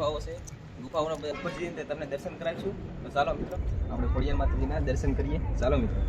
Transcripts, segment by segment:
ગુફાઓ છે. ગુફાઓના જઈને તમને દર્શન કરાવીશું. તો ચાલો મિત્રો, આપણે ખોડિયાર માતાજીના દર્શન કરીએ. ચાલો મિત્રો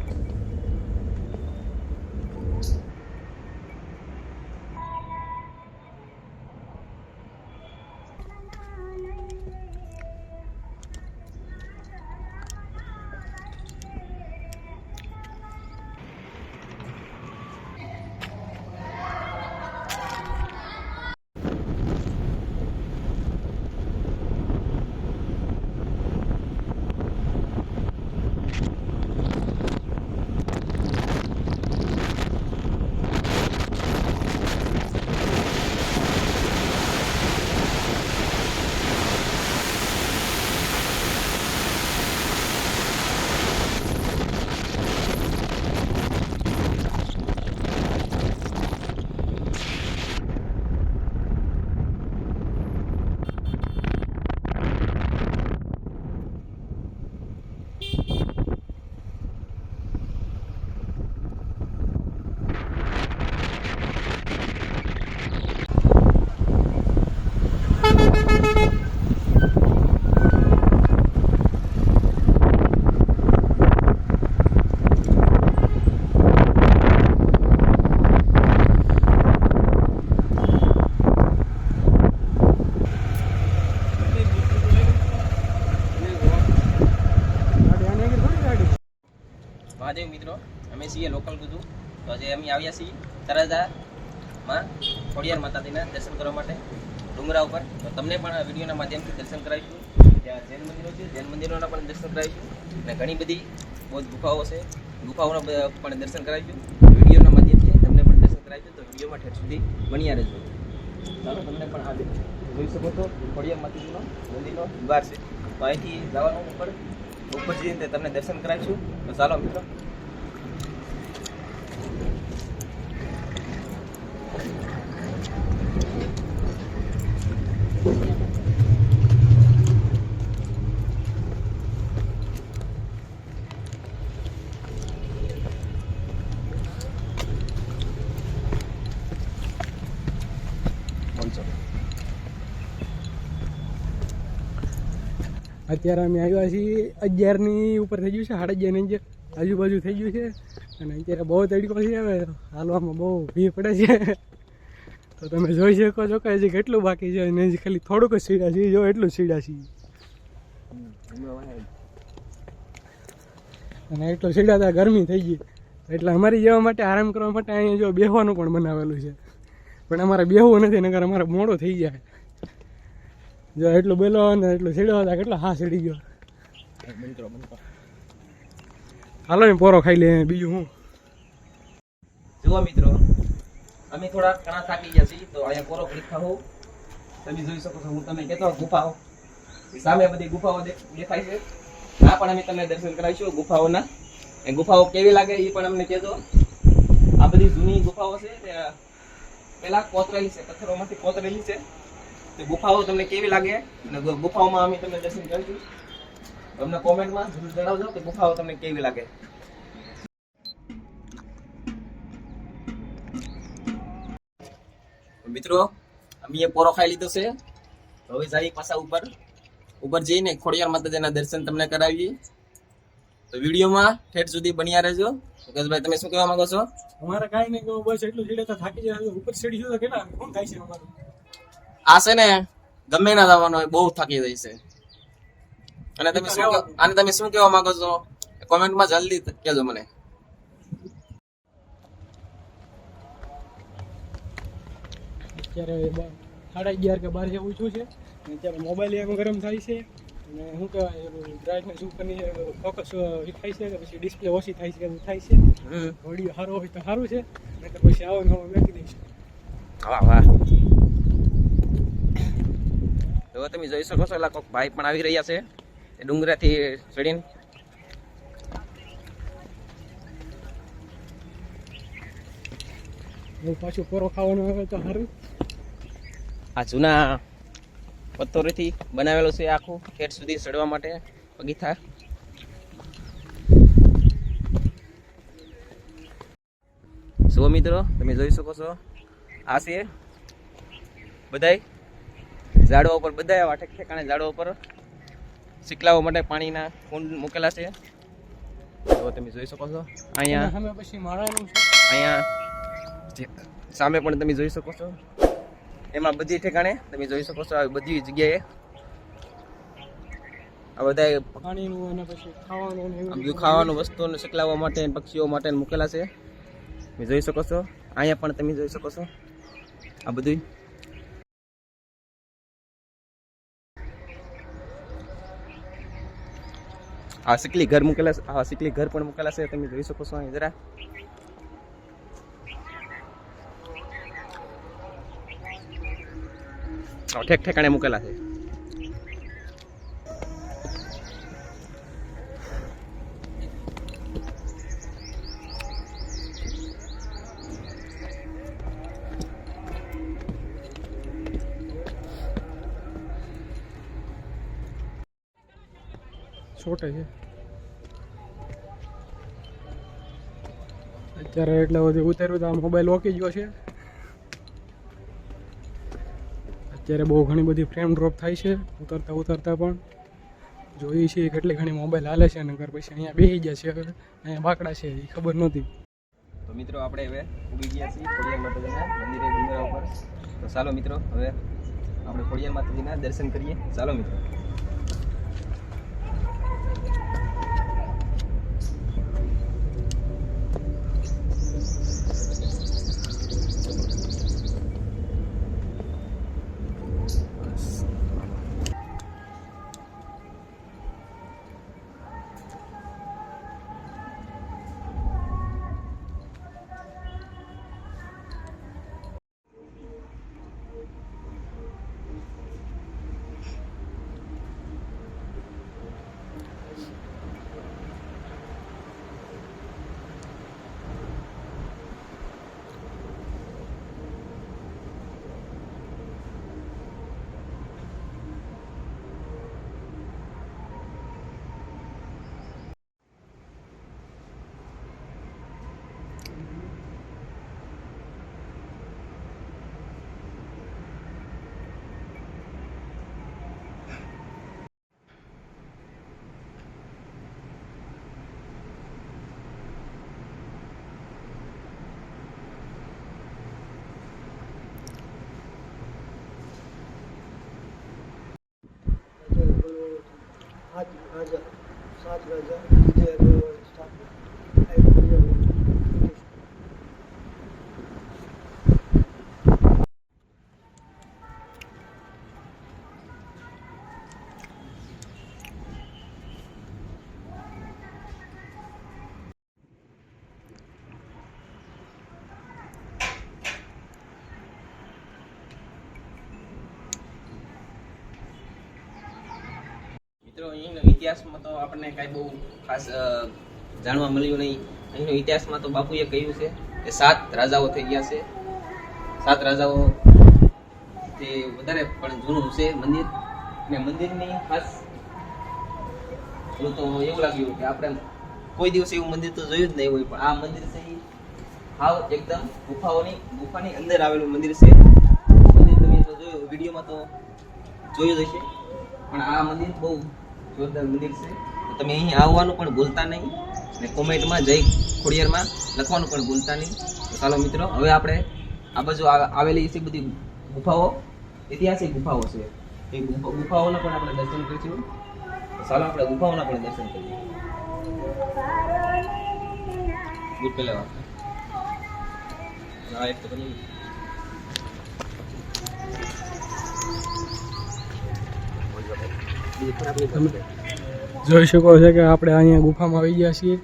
મહાદેવ મિત્રો અમે છીએ લોકલ કીધું તો આજે અમે આવ્યા છીએ તળાજામાં ખોડિયાર માતાજીના દર્શન કરવા માટે ડુંગરા ઉપર. તો તમને પણ વિડીયોના માધ્યમથી દર્શન કરાવીશું. ત્યાં જૈન મંદિરો છે, જૈન મંદિરોના પણ દર્શન કરાવીશું. અને ઘણી બધી બહુ જ ગુફાઓ છે, ગુફાઓના પણ દર્શન કરાવીશું. વિડીયોના માધ્યમથી તમને પણ દર્શન કરાવીશું. તો વિડીયોમાં ઠેર સુધી બન્યા રહેજો. ચાલો, તમને પણ આ જોઈ શકો છો. ખોડિયાર માતાજીનો મંદિરનો દ્વાર છે. તો અહીંથી જવાનું ઉપર. ઉપર જઈને તમને દર્શન કરાવીશું. તો ચાલો મિત્રો અત્યારે અમે આવ્યા છીએ અગિયારની ઉપર થઈ ગયું છે, સાડા અગિયારની આજુબાજુ થઈ ગયું છે. અને અત્યારે બહુ તડકો છે હવે. હાલવામાં બહુ ભીડ પડે છે. તો તમે જોઈ શકો છો કે હજી કેટલું બાકી છે. અને હજી ખાલી થોડુંક જ સીડા છે જો એટલું સીડા છે અને એટલું સીડા ત્યાં ગરમી થઈ ગઈ. એટલે અમારી જવા માટે આરામ કરવા માટે અહીંયા જો બેહવાનું પણ બનાવેલું છે. પણ અમારે બેહવું નથી નગર અમારે મોડો થઈ જાય. જો એટલું બેલો ને એટલું સીડો હતા કેટલો હા સીડી ગયો. હાલો ને પોરો ખાઈ લે બીજું હું? જુઓ મિત્રો, અમે થોડા ઘણા થાકી ગયા છીએ, તો અહીંયા પોરો ઘડીક ખાવું તમે જોઈ શકો છો, હું તમે કહેતો ગુફાઓ. સામે બધી ગુફાઓ દેખાય છે. આ પણ અમે તમને દર્શન કરાવીશું, ગુફાઓના. એ ગુફાઓ કેવી લાગે એ પણ અમને કહેજો. આ બધી જૂની ગુફાઓ છે પેલા કોતરેલી છે, પથ્થરોમાંથી કોતરેલી છે. તે ગુફાઓ તમને કેવી લાગે? અને ગુફાઓમાં અમે તમને દર્શન કરીશું. તમને કોમેન્ટમાં જરૂર જણાવજો કે ગુફાઓ તમને કેવી લાગે. મિત્રો, અમે પોરો ખાઈ લીધો છે. હવે જઈ પાછા ઉપર. ઉપર જઈને ખોડિયાર માતાજીના દર્શન તમને કરાવીએ. તો વિડીયોમાં ઠેઠ સુધી બન્યા રહેજો. મુકેશભાઈ, તમે શું કહેવા માંગો છો? અમારે કાંઈ નહીં, બસ એટલું તો થાકી જાય. ઉપર સીડી તો કેટલા શું થાય છે અમારું? આ છે ને ગમે ના જવાનો હોય બહુ થાકી જાય છે. અને તમે શું અને તમે શું કહેવા માંગો છો? કોમેન્ટમાં જલ્દી કહેજો મને. અત્યારે સાડા અગિયાર કે બાર જેવું છું. છે અત્યારે મોબાઈલ એમ ગરમ થાય છે. અને શું કહેવાય બ્રાઇટનેસ ઉપરની ફોકસ થાય છે પછી ડિસ્પ્લે ઓછી થાય છે એવું થાય છે. વીડિયો સારો હોય તો સારું છે. નકર પછી આવો ને આવો મેકી દઈશ. વાહ વાહ. તો તમે જોઈ શકો છો એટલે કોઈક ભાઈ પણ આવી રહ્યા છે. એ ડુંગરાથી ચડીને. હું પાછું પોરો ખાવાનું આવે તો સારું આ જૂના પથ્થરોથી બનાવેલો છે આખું ખેડ સુધી ચડવા માટે પગીથા જુઓ મિત્રો તમે જોઈ શકો છો. આ છે બધાય ઝાડવા ઉપર બધા એવા ઠેકાણે ઝાડવા ઉપર શીકલાવા માટે પાણીના કુંડ મૂકેલા છે. તો તમે જોઈ શકો છો અહીંયા પછી માળાનું છે. અહીંયા સામે પણ તમે જોઈ શકો છો. એમાં બધી ઠેકાણે તમે જોઈ શકો છો આવી બધી જગ્યાએ આ બધા પાણીનું અને પછી ખાવાનું ખાવાનું વસ્તુઓને શીકલાવવા માટે પક્ષીઓ માટે મૂકેલા છે. તમે જોઈ શકો છો અહીંયા પણ તમે જોઈ શકો છો. આ બધું આ સિકલી ઘર મૂકેલા છે, આ સિકલી ઘર પણ મૂકેલા છે, તમે જોઈ શકો છો અહીં જરા. ઠેક ઠેકાણે મૂકેલા છે. છોટે છે. અત્યારે એટલે બધું ઉતાર્યું તો આ મોબાઈલ ઓકી ગયો છે. અત્યારે બહુ ઘણી બધી ફ્રેમ ડ્રોપ થાય છે, ઉતરતા ઉતરતા પણ. જોઈએ છીએ કેટલી ઘણી મોબાઈલ હાલે છે નગર પછી અહીંયા બેસી ગયા છે અહીંયા બાકડા છે એ ખબર નહોતી. તો મિત્રો આપણે હવે ઉગી ગયા છીએ ખોડિયાર માતાજીના મંદિરે, ડુંગરા ઉપર. તો ચાલો મિત્રો, હવે આપણે ખોડિયાર માતાજીના દર્શન કરીએ. ચાલો મિત્રો. સાત રાજા સાત રાજા વિજય સ્થાપન મિત્રો અહીંનો ઇતિહાસમાં તો આપણને કાંઈ બહુ ખાસ જાણવા મળ્યું નહીં. અહીંનો ઇતિહાસમાં તો બાપુએ કહ્યું છે કે સાત રાજાઓ થઈ ગયા છે. સાત રાજાઓ તે વધારે પણ જૂનું છે મંદિર. ને મંદિરની ખાસ મને તો એવું લાગ્યું કે આપણે કોઈ દિવસ એવું મંદિર તો જોયું જ નહીં હોય, પણ આ મંદિર છે હાવ એકદમ ગુફાઓની, ગુફાની અંદર આવેલું મંદિર છે. મંદિર તમે તો જોયું, વિડીયોમાં તો જોયું જ હશે. પણ આ મંદિર બહુ જોરદાર મંદિર છે. તમે અહીં આવવાનું પણ ભૂલતા નહીં. અને કોમેન્ટમાં જય ખોડિયારમાં લખવાનું પણ ભૂલતા નહીં. તો ચાલો મિત્રો, હવે આપણે આ બાજુ આવેલી છે બધી ગુફાઓ. ઐતિહાસિક ગુફાઓ છે. એ ગુફા- ગુફાઓના પણ આપણે દર્શન કરીશું. તો ચાલો આપણે ગુફાઓના પણ દર્શન કરીએ. ગુટ પહેલા. હા, એક તો તમે- જોઈ શકો છો કે આપણે અહીંયા ગુફામાં આવી ગયા છીએ.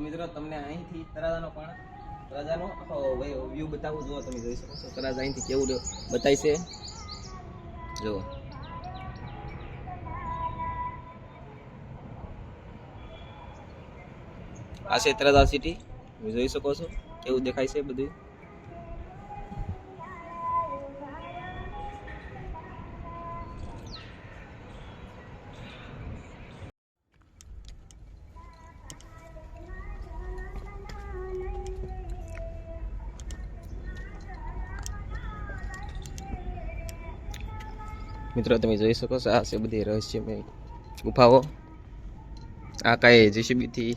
મિત્રો, તમને અહીંથી તરાજાનો પણ, તરાજાનો વ્યૂ બતાવું. જુઓ, તમે જોઈ શકો છો, તરાજા અહીંથી કેવું બતાવી છે. જુઓ. આ શેત્રદા સિટી તમે જોઈ શકો છો, કેવું દેખાય છે બધું. મિત્રો, તમે જોઈ શકો છો, આ છે બધી રહસ્યમય ગુફાઓ. આ કાંઈ જેસીબીથી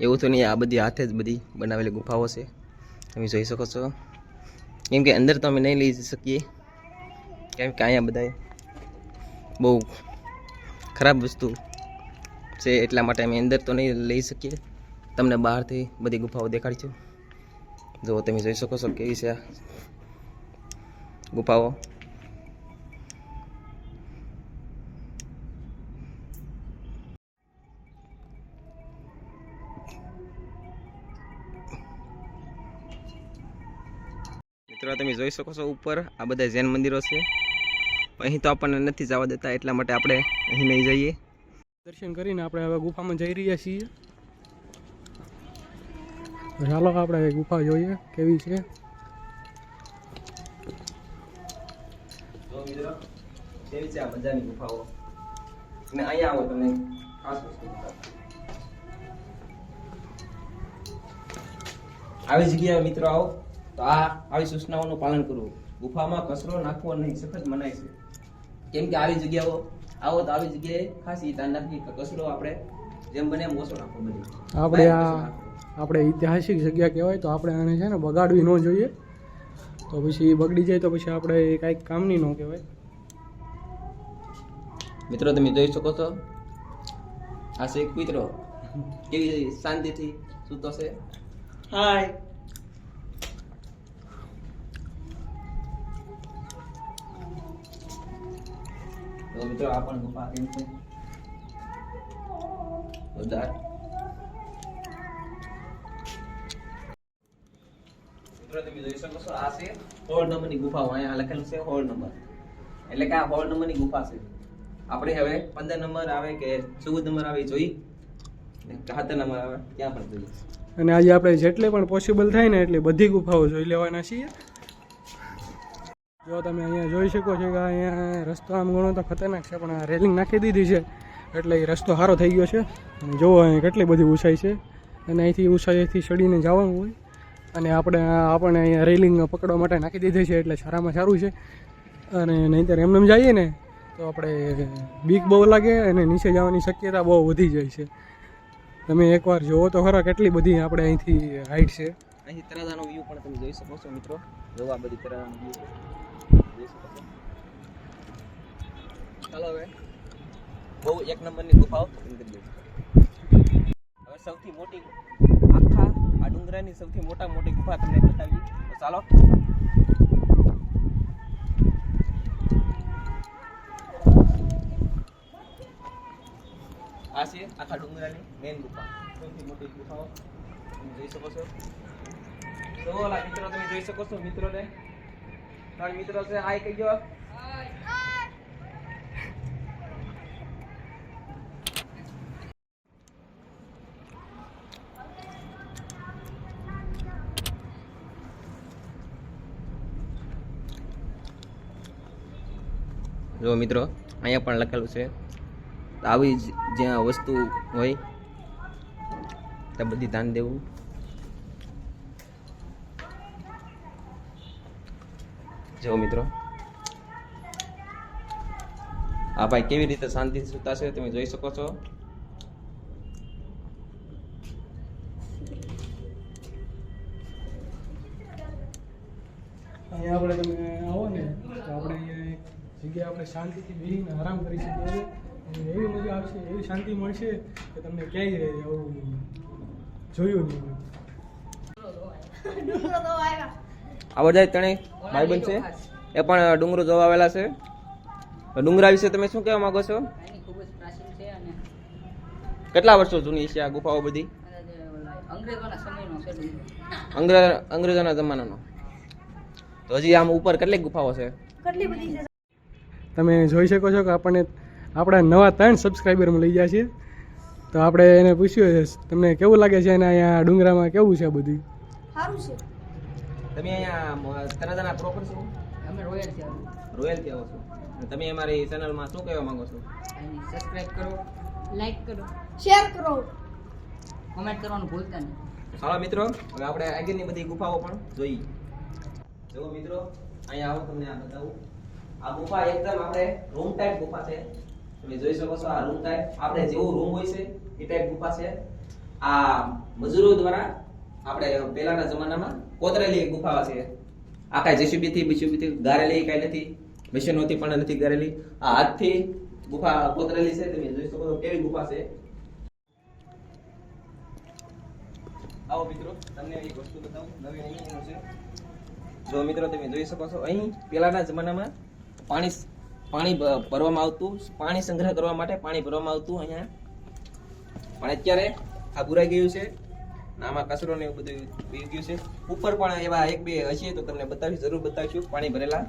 એવું તો નહીં, આ બધી હાથે જ બધી બનાવેલી ગુફાઓ છે. તમે જોઈ શકો છો. કેમ કે અંદર તો અમે નહીં લઈ શકીએ. કેમ કે અહીંયા બધા બહુ ખરાબ વસ્તુ છે, એટલા માટે અમે અંદર તો નહીં લઈ શકીએ. તમને બહારથી બધી ગુફાઓ દેખાડી છું. જો તમે જોઈ શકો છો કેવી છે આ ગુફાઓ. મિત્રો તમે જોઈ શકો છો ઉપર આ બધા જૈન મંદિરો છે. અહીં તો આપણને નથી જવા દેતા એટલા માટે આપણે અહીં નહીં જઈએ. દર્શન કરીને આપણે હવે ગુફામાં જઈ રહ્યા છીએ. ચાલો આપણે ગુફા જોઈએ કેવી છે. કેવી છે આ બધાની ગુફાઓ? અને અહીંયા આવો તમને ખાસ વસ્તુ આવી જગ્યાએ મિત્રો આવો. તો આ આવી સૂચનાઓનું પાલન કરવું. ગુફામાં કચરો નાખવો નહીં સખત મનાય છે. કેમ કે આવી જગ્યાઓ આવો તો આવી જગ્યાએ ખાસ ઈ ધ્યાન રાખવી કે કચરો આપણે જેમ બને એમ ઓછો નાખવો બધે આપણે આ આપણે ઐતિહાસિક જગ્યા કહેવાય તો આપણે આને છે ને બગાડવી ન જોઈએ. તો પછી બગડી જાય તો પછી આપણે એ કાંઈક કામની ન કહેવાય. મિત્રો તમે જોઈ શકો છો આ છે મિત્રો કેવી શાંતિથી સૂતો છે? હાય તો મિત્રો આ પણ ગુફા કેમ છે? જોરદાર મિત્રો આ લખેલું છે હોલ નંબર. એટલે કે આ નંબરની ગુફા છે. આપણે હવે પંદર નંબર આવે કે ચૌદ નંબર આવે જોઈ. ને નંબર આવે, ત્યાં પણ જોઈએ અને આજે આપણે જેટલે પણ પોસિબલ થાય ને એટલે બધી ગુફાઓ જોઈ લેવાના છીએ. જો તમે અહીંયા જોઈ શકો છો કે અહીંયા રસ્તો આમ ઘણો તો ખતરનાક છે, પણ રેલિંગ નાખી દીધી છે, એટલે એ રસ્તો સારો થઈ ગયો છે. અને જુઓ અહીંયા કેટલી બધી ઊંચાઈ છે. અને અહીંથી ઊંચાઈથી ચડીને જવાનું હોય. અને આપણે આપણે અહીંયા રેલિંગ પકડવા માટે નાખી દીધી છે, એટલે સારામાં સારું છે. અને નહીંતર એમને એમ જઈએ ને, તો આપણે બીક બહુ લાગે અને નીચે જવાની શક્યતા બહુ વધી જાય છે. તમે એકવાર જુઓ તો ખરા કેટલી બધી આપણે અહીંથી હાઈટ છે. અહીં તરાજાનો વ્યૂ પણ તમે જોઈ શકો છો મિત્રો. જોવા બધી તરાજાનો વ્યૂ ચાલો હવે. બહુ એક નંબરની ગુફાઓ હવે સૌથી મોટી આખા આ ડુંગરાની સૌથી મોટા મોટી ગુફા તમને બતાવી ચાલો. આ છે આખા ડુંગરાની મેઇન ગુફા. સૌથી મોટી ગુફાઓ તમે જોઈ શકો છો. તો મિત્રો, તમે જોઈ શકો છો મિત્રોને. ત્રણ મિત્રો છે, હાય કહી ગયો જો મિત્રો, અહીંયા પણ લખેલું છે આવી જ જ્યાં વસ્તુ હોય, ત્યાં બધી ધ્યાન દેવું. જો મિત્રો. આ ભાઈ કેવી રીતે શાંતિથી સૂતા છે તમે જોઈ શકો છો. અહીંયા આપણે તમે આવો ને તો આપણે અહીંયા એક જગ્યાએ આપણે શાંતિથી બેસીને આરામ કરી શકીએ અને એવી મજા આવશે એવી શાંતિ મળશે કે તમને ક્યાંય આવું જોયું નહીં આ બધા ત્રણેય ભાઈબંધ છે? એ પણ ડુંગરો જોવા આવેલા છે ડુંગરા વિશે તમે શું કહેવા માંગો છો? એની ખૂબ જ પ્રાચીન છે અને કેટલા વર્ષો જૂની છે આ ગુફાઓ બધી? અંગ્રેજોના છે જમાનાનો. તો હજી આમ ઉપર કેટલીક ગુફાઓ છે? તમે જોઈ શકો છો કે આપણને આપણા નવા ત્રણ સબસ્ક્રાઈબરમાં લઈ ગયા છે. તો આપણે એને પૂછ્યું તમને કેવું લાગે છે અને અહીંયા ડુંગરામાં કેવું છે બધું? તમે અહીંયા તરાજાના પ્રોપર છો? અમે રોયલ છે રોયલથી આવો છો. અને તમે અમારી ચેનલમાં શું કહેવા માંગો છો? સબસ્ક્રાઇબ કરો લાઈક કરો શેર કરો. કોમેન્ટ કરવાનું ભૂલતા નહીં. ચાલો મિત્રો હવે આપણે આગળની બધી ગુફાઓ પણ જોઈ જો મિત્રો અહીંયા આવો તમને આ બતાવું. આ ગુફા એકદમ આપણે રૂમ ટાઈપ ગુફા છે. તમે જોઈ શકો છો આ રૂમ ટાઈપ આપણે જેવું રૂમ હોય છે એ ટાઈપ ગુફા છે. આ મજૂરો દ્વારા આપણે પહેલાના જમાનામાં કોતરેલી ગુફા છે. આ કાંઈ જેસીબી થી બીસીબી થી ગારેલી કાંઈ નથી. મશીનોથી પણ નથી ગારેલી. આ હાથથી ગુફા કોતરેલી છે, તમે જોઈ શકો છો કેવી ગુફા છે. આવો મિત્રો, તમને એક વસ્તુ બતાવું. નવી અહીં છે. જો મિત્રો, તમે જોઈ શકો છો, અહીં પહેલાના જમાનામાં પાણી પાણી ભરવામાં આવતું, પાણી સંગ્રહ કરવા માટે પાણી ભરવામાં આવતું અહીંયા. પણ અત્યારે આ બુરાઈ ગયું છે. આમાં કચરો ને એવું બધું પી ગયું છે. ઉપર પણ એવા એક બે હશે તો તમને બતાવીશ જરૂર બતાવીશું પાણી ભરેલા.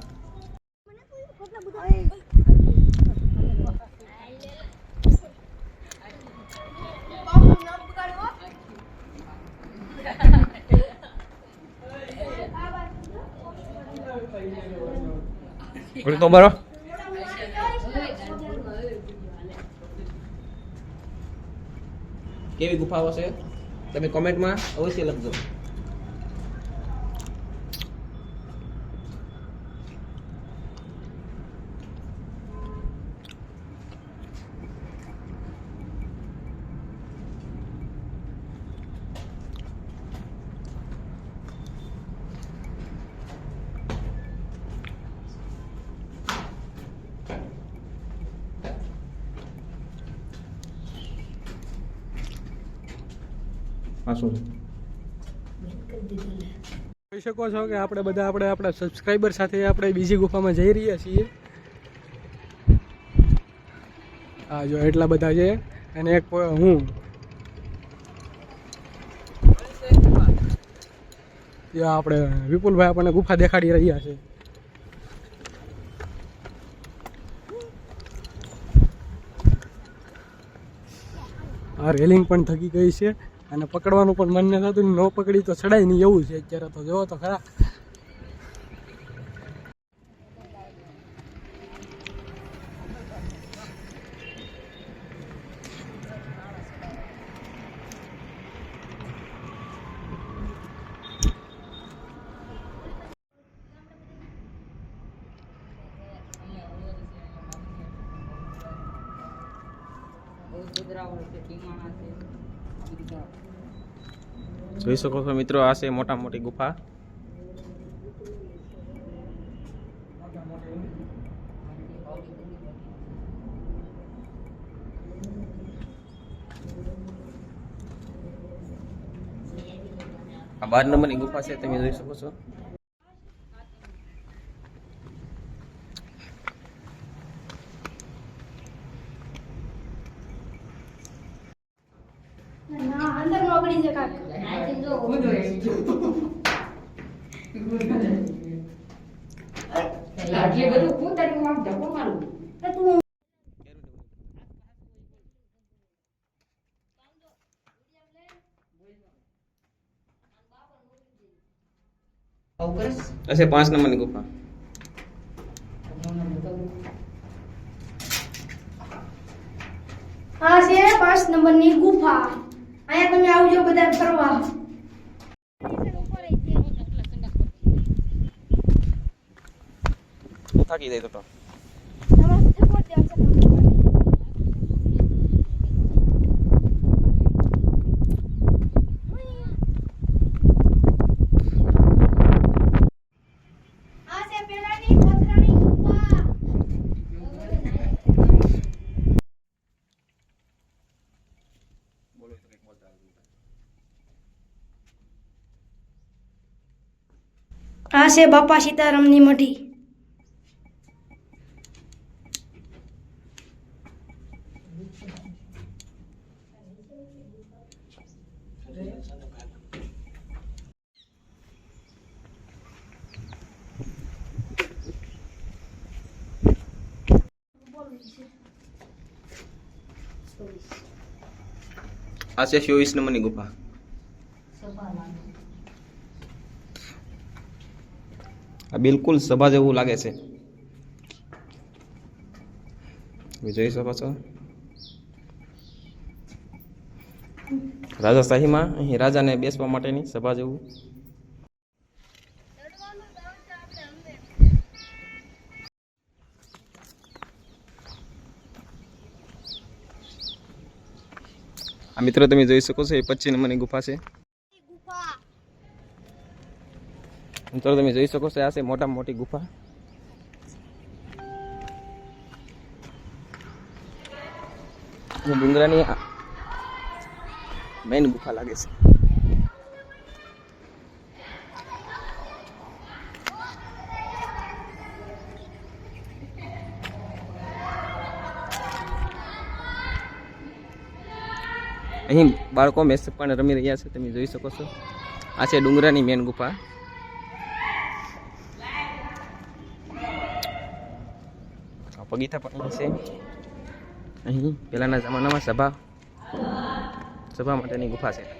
કેવી ગુફાઓ છે? તમે કોમેન્ટમાં અવશ્ય લખજો. જોઈ શકો છો કે આપણે બધા આપણે આપણા સબસ્ક્રાઈબર સાથે આપણે બીજી ગુફામાં જઈ રહ્યા છીએ. હા જો એટલા બધા છે અને એક હું. આપણે વિપુલભાઈ આપણને ગુફા દેખાડી રહ્યા છે. આ રેલિંગ પણ થકી ગઈ છે. અને પકડવાનું પણ મન ન થતું ન પકડી તો ચડાય નહીં એવું છે અત્યારે તો. જોવો તો ખરા. ગુજરાત છે ટીમાણા છે જોઈ શકો છો મિત્રો, આ છે મોટા મોટી ગુફા. આ બાર નંબરની ગુફા છે, તમે જોઈ શકો છો ના નોકરી છે કાક આટલી બધું હું તારી આમ ધક્કો મારું તું હશે પાંચ નંબરની ગુફા હા છે પાંચ નંબરની ગુફા અહીંયા તમે આવજો બધા ફરવા. થાકી જાય તો તો આ છે પેલાની કોતરાની ગુફા આ છે બાપા સીતારામની મઢી. આ છે ચોવીસ નંબરની ગુફા. બિલકુલ સભા જેવું લાગે છે. જોઈ શકો છો. રાજા શાહીમાં, અહીં રાજાને બેસવા માટેની સભા જેવું. આ મિત્રો તમે જોઈ શકો છો, એ પચીસ નંબરની ગુફા છે. મિત્રો તમે જોઈ શકો છો, આ છે મોટામાં મોટી ગુફા. ડુંગરાની મેઇન ગુફા લાગે છે. અહીં બાળકો મેસ પણ રમી રહ્યા છે, તમે જોઈ શકો છો. આ છે ડુંગરાની મેન ગુફા. આ પગીથા પણ અહીં છે અહીં પહેલાના જમાનામાં સભા સભા માટેની ગુફા છે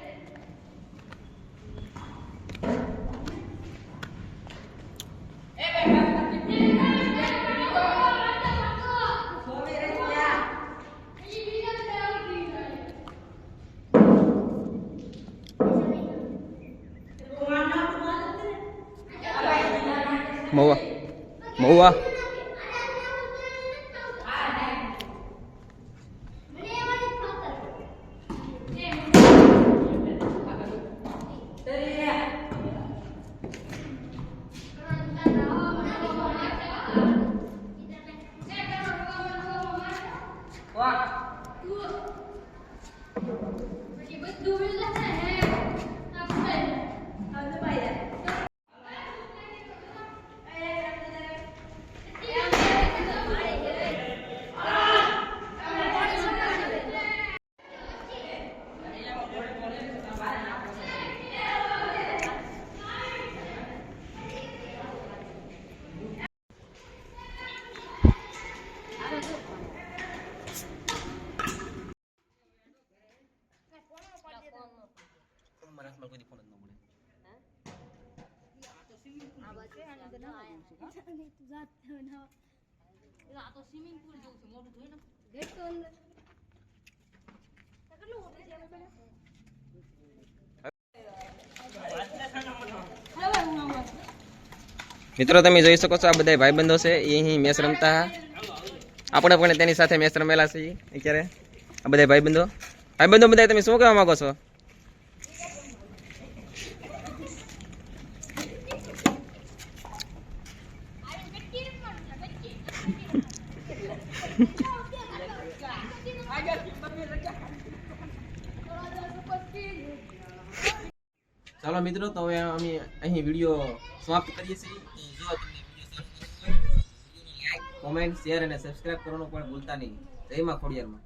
સ્વિમિંગ પુલ જેવું છે મોટું જોઈ ને મિત્રો તમે જોઈ શકો છો આ બધા ભાઈબંધો છે એ અહીં મેચ રમતા આપણે પણ તેની સાથે મેચ રમેલા છીએ. અત્યારે આ બધા ભાઈબંધો. ભાઈબંધો બધા તમે શું કહેવા માંગો છો ચાલો મિત્રો તો હવે અમે અહીં વીડિયો સમાપ્ત કરીએ છીએ. જો તમને વીડિયો કોમેન્ટ શેર અને સબસ્ક્રાઇબ કરવાનું પણ ભૂલતા નહીં. જય માં ખોડિયારમાં.